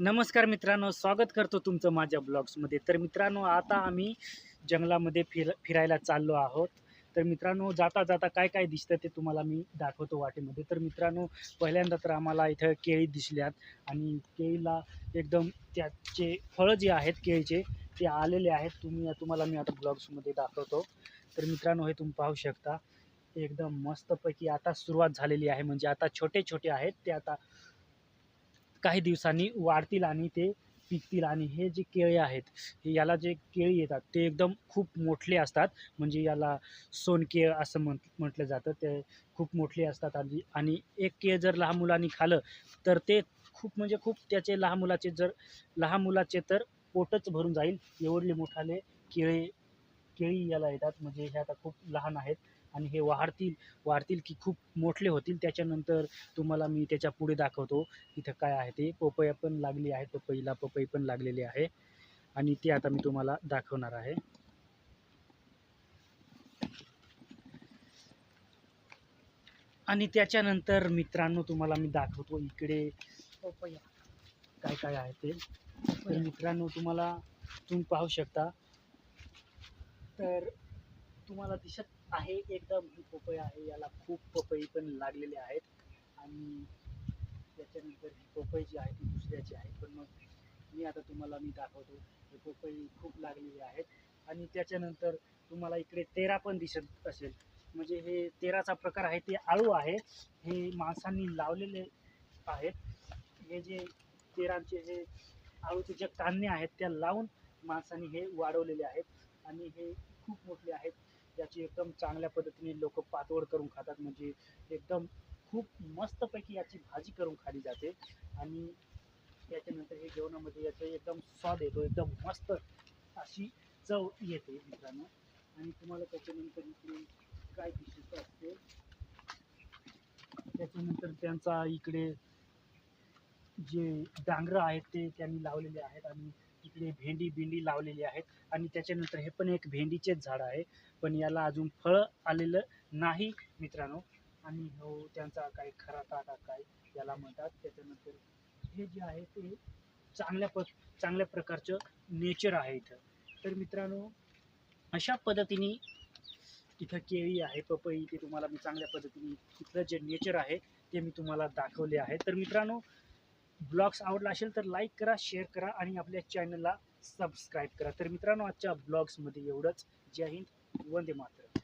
नमस्कार मित्रांनो स्वागत करतो तुमचं माझ्या ब्लॉग्समध्ये. तर मित्रांनो आता आम्ही जंगलामध्ये फिर फिरायला चाललो आहोत. तर मित्रांनो जाता जाता काय काय दिसतं ते तुम्हाला मी दाखवतो वाटेमध्ये. तर मित्रांनो पहिल्यांदा तर आम्हाला इथं केळी दिसल्यात आणि केळीला एकदम त्याचे फळं जे आहेत केळीचे ते आलेले आहेत. तुम्ही तुम्हाला मी आता ब्लॉग्समध्ये दाखवतो. तर मित्रांनो हे तुम्ही पाहू शकता. एकदम मस्तपैकी आता सुरुवात झालेली आहे. म्हणजे आता छोटे छोटे आहेत ते आता काही दिवसांनी वाढतील आणि ते पिकतील आणि हे जे केळे आहेत हे याला जे केळी येतात ते एकदम खूप मोठले असतात. म्हणजे याला सोनकेळ असं म्हण म्हटलं जातं. ते खूप मोठले असतात आणि आणि एक केळ जर लहान मुलांनी खाल्लं तर ते खूप म्हणजे खूप त्याचे लहान मुलाचे जर लहान मुलाचे तर पोटच भरून जाईल. एवढले मोठाले केळे केळी याला येतात. म्हणजे हे आता खूप लहान आहेत. आणि हे वाढतील वाढतील की खूप मोठले होतील त्याच्यानंतर तुम्हाला मी त्याच्या पुढे दाखवतो इथं काय आहे ते. पपया पण लागली आहे पपईला पपई पण लागलेली आहे. आणि ते आता मी तुम्हाला दाखवणार आहे. आणि त्याच्यानंतर मित्रांनो तुम्हाला मी दाखवतो इकडे पपया. काय काय आहे ते. तर मित्रांनो तुम्हाला तुम्ही पाहू शकता. तर तुम्हाला दिसत आहे एकदम ही पपई आहे. याला खूप पपई पण लागलेले आहेत. आणि त्याच्यानंतर ही पपई जी आहे ती दुसऱ्याची आहे. पण मग मी आता तुम्हाला मी दाखवतो. हे पपई खूप लागलेली आहेत. आणि त्याच्यानंतर तुम्हाला इकडे तेरा पण दिसत असेल. म्हणजे हे तेराचा प्रकार आहे ते आळू आहे. हे माणसांनी लावलेले आहेत. हे जे तेरांचे हे आळूचे जे कांदे आहेत त्या लावून माणसांनी हे वाढवलेले आहेत. आणि हे खूप मोठे आहेत. याची एकदम चांगल्या पद्धतीने लोक पातोड करून खातात म्हणजे एकदम खूप मस्तपैकी याची भाजी करून खाली जाते. आणि त्याच्यानंतर हे जेवणामध्ये याचा एकदम स्वाद येतो एकदम मस्त अशी चव येते मित्रांनो. आणि तुम्हाला त्याच्यानंतर इकडे काय दिसत असते? त्याच्यानंतर त्यांचा इकडे जे डांगरं आहेत ते त्यांनी लावलेले आहेत आणि तिकडे भेंडी बिंडी लावलेली आहेत आणि त्याच्यानंतर हे पण एक भेंडीचेच झाड आहे. पण याला अजून फळं आलेलं नाही मित्रांनो. आणि हो त्यांचा काय खरा ताटा काय याला म्हणतात. त्याच्यानंतर हे जे आहे ते चांगल्या प चांगल्या प्रकारचं नेचर आहे इथं. तर मित्रांनो अशा पद्धतीने इथं केळी आहे पपई ते तुम्हाला मी चांगल्या पद्धतीने इथलं जे नेचर आहे ते मी तुम्हाला दाखवले आहे. तर मित्रांनो ब्लॉग्स आवडला असेल तर लाईक करा शेअर करा आणि आपल्या चॅनलला सबस्क्राईब करा. तर मित्रांनो आजच्या ब्लॉग्समध्ये एवढंच. जय हिंद वंदे मातरम.